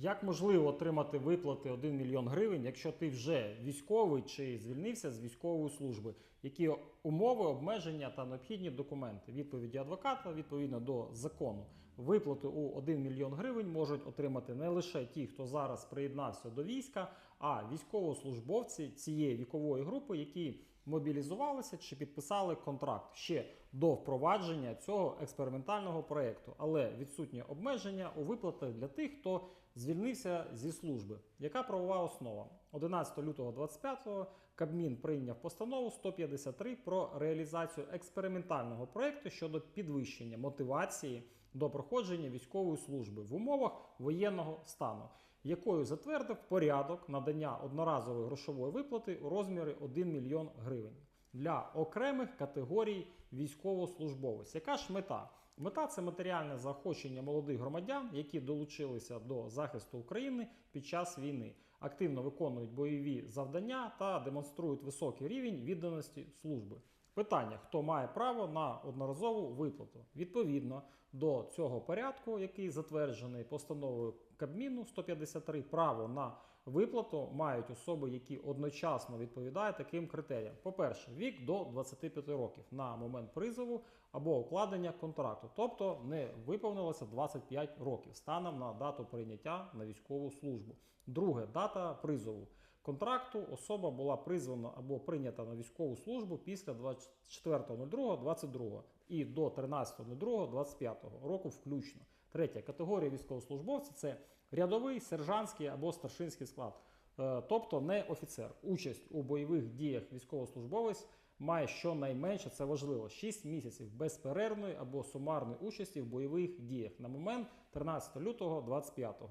Як можливо отримати виплати 1 мільйон гривень, якщо ти вже військовий чи звільнився з військової служби? Які умови, обмеження та необхідні документи? Відповіді адвоката відповідно до закону. Виплати у 1 мільйон гривень можуть отримати не лише ті, хто зараз приєднався до війська, а військовослужбовці цієї вікової групи, які мобілізувалися чи підписали контракт ще до впровадження цього експериментального проєкту, але відсутнє обмеження у виплатах для тих, хто звільнився зі служби. Яка правова основа? 11 лютого 25-го Кабмін прийняв постанову 153 про реалізацію експериментального проєкту щодо підвищення мотивації до проходження військової служби в умовах воєнного стану, якою затвердив порядок надання одноразової грошової виплати у розмірі 1 мільйон гривень для окремих категорій військовослужбовець. Яка ж мета? Мета це матеріальне заохочення молодих громадян, які долучилися до захисту України під час війни, активно виконують бойові завдання та демонструють високий рівень відданості служби. Питання: хто має право на одноразову виплату? Відповідно до цього порядку, який затверджений постановою Кабміну 153, право на виплату мають особи, які одночасно відповідають таким критеріям. По-перше, вік до 25 років на момент призову або укладення контракту, тобто не виповнилося 25 років станом на дату прийняття на військову службу. Друге дата призову контракту особа була призвана або прийнята на військову службу після 24.02.22 і до 13.02.25 року включно. Третя категорія військовослужбовців це рядовий, сержантський або старшинський склад, Е, тобто не офіцер. Участь у бойових діях військовослужбовець має щонайменше, це важливо, 6 місяців безперервної або сумарної участі в бойових діях на момент 13 лютого 25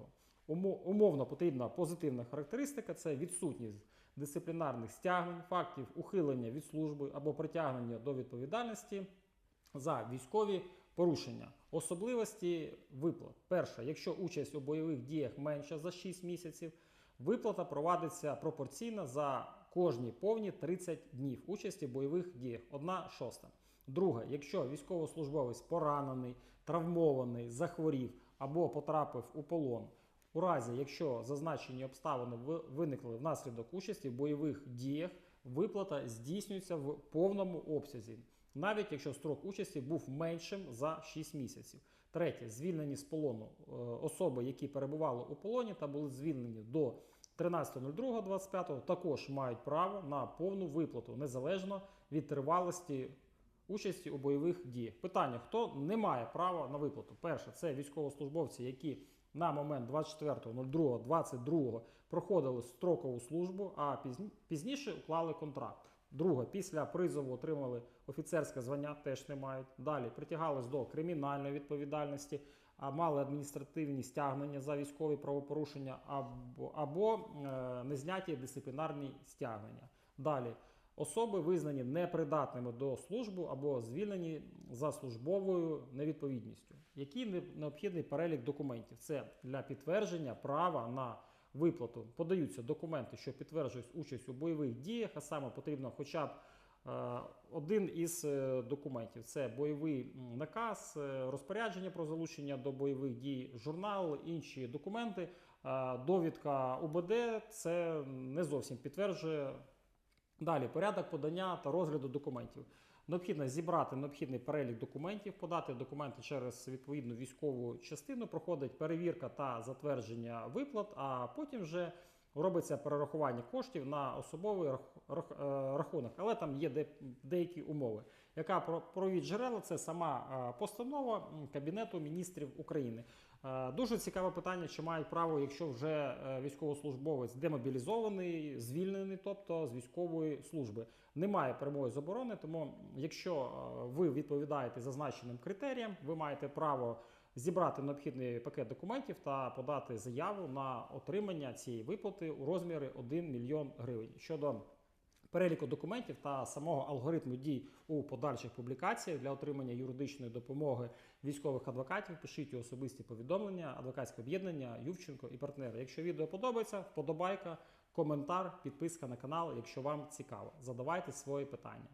Умо- Умовно потрібна позитивна характеристика це відсутність дисциплінарних стягнень, фактів ухилення від служби або притягнення до відповідальності за військові порушення. Особливості виплат. Перше, якщо участь у бойових діях менша за 6 місяців, виплата провадиться пропорційно за кожні повні 30 днів участі в бойових діях. Одна шоста. Друге, якщо військовослужбовець поранений, травмований, захворів або потрапив у полон. У разі, якщо зазначені обставини виникли внаслідок участі в бойових діях, виплата здійснюється в повному обсязі, навіть якщо строк участі був меншим за 6 місяців. Третє, звільнені з полону е, особи, які перебували у полоні та були звільнені до 13.02.25, також мають право на повну виплату незалежно від тривалості участі у бойових діях. Питання: хто не має права на виплату? Перше, це військовослужбовці, які на момент 24.02.22 проходили строкову службу, а пізні- пізніше уклали контракт. Друге, після призову отримали офіцерське звання, теж не мають. Далі притягались до кримінальної відповідальності, а мали адміністративні стягнення за військові правопорушення або, або е, незняті дисциплінарні стягнення. Далі Особи визнані непридатними до служби або звільнені за службовою невідповідністю. Який необхідний перелік документів? Це для підтвердження права на виплату. Подаються документи, що підтверджують участь у бойових діях, а саме потрібно хоча б е, один із е, документів: це бойовий наказ, е, розпорядження про залучення до бойових дій, журнал, інші документи. Довідка УБД це не зовсім підтверджує Далі порядок подання та розгляду документів. Необхідно зібрати необхідний перелік документів, подати документи через відповідну військову частину, проходить перевірка та затвердження виплат, а потім вже робиться перерахування коштів на особовий е, рахунок. Але там є деякі умови. Яка про провід джерела це сама е, постанова Кабінету міністрів України. Е, Дуже цікаве питання, чи мають право, якщо вже військовослужбовець демобілізований, звільнений, тобто з військової служби. Немає прямої заборони, тому якщо ви відповідаєте зазначеним критеріям, ви маєте право зібрати необхідний пакет документів та подати заяву на отримання цієї виплати у розмірі 1 мільйон гривень. Щодо переліку документів та самого алгоритму дій у подальших публікаціях для отримання юридичної допомоги військових адвокатів. Пишіть у особисті повідомлення, адвокатське об'єднання, Ювченко і партнери. Якщо відео подобається, вподобайка, коментар, підписка на канал, якщо вам цікаво. Задавайте свої питання.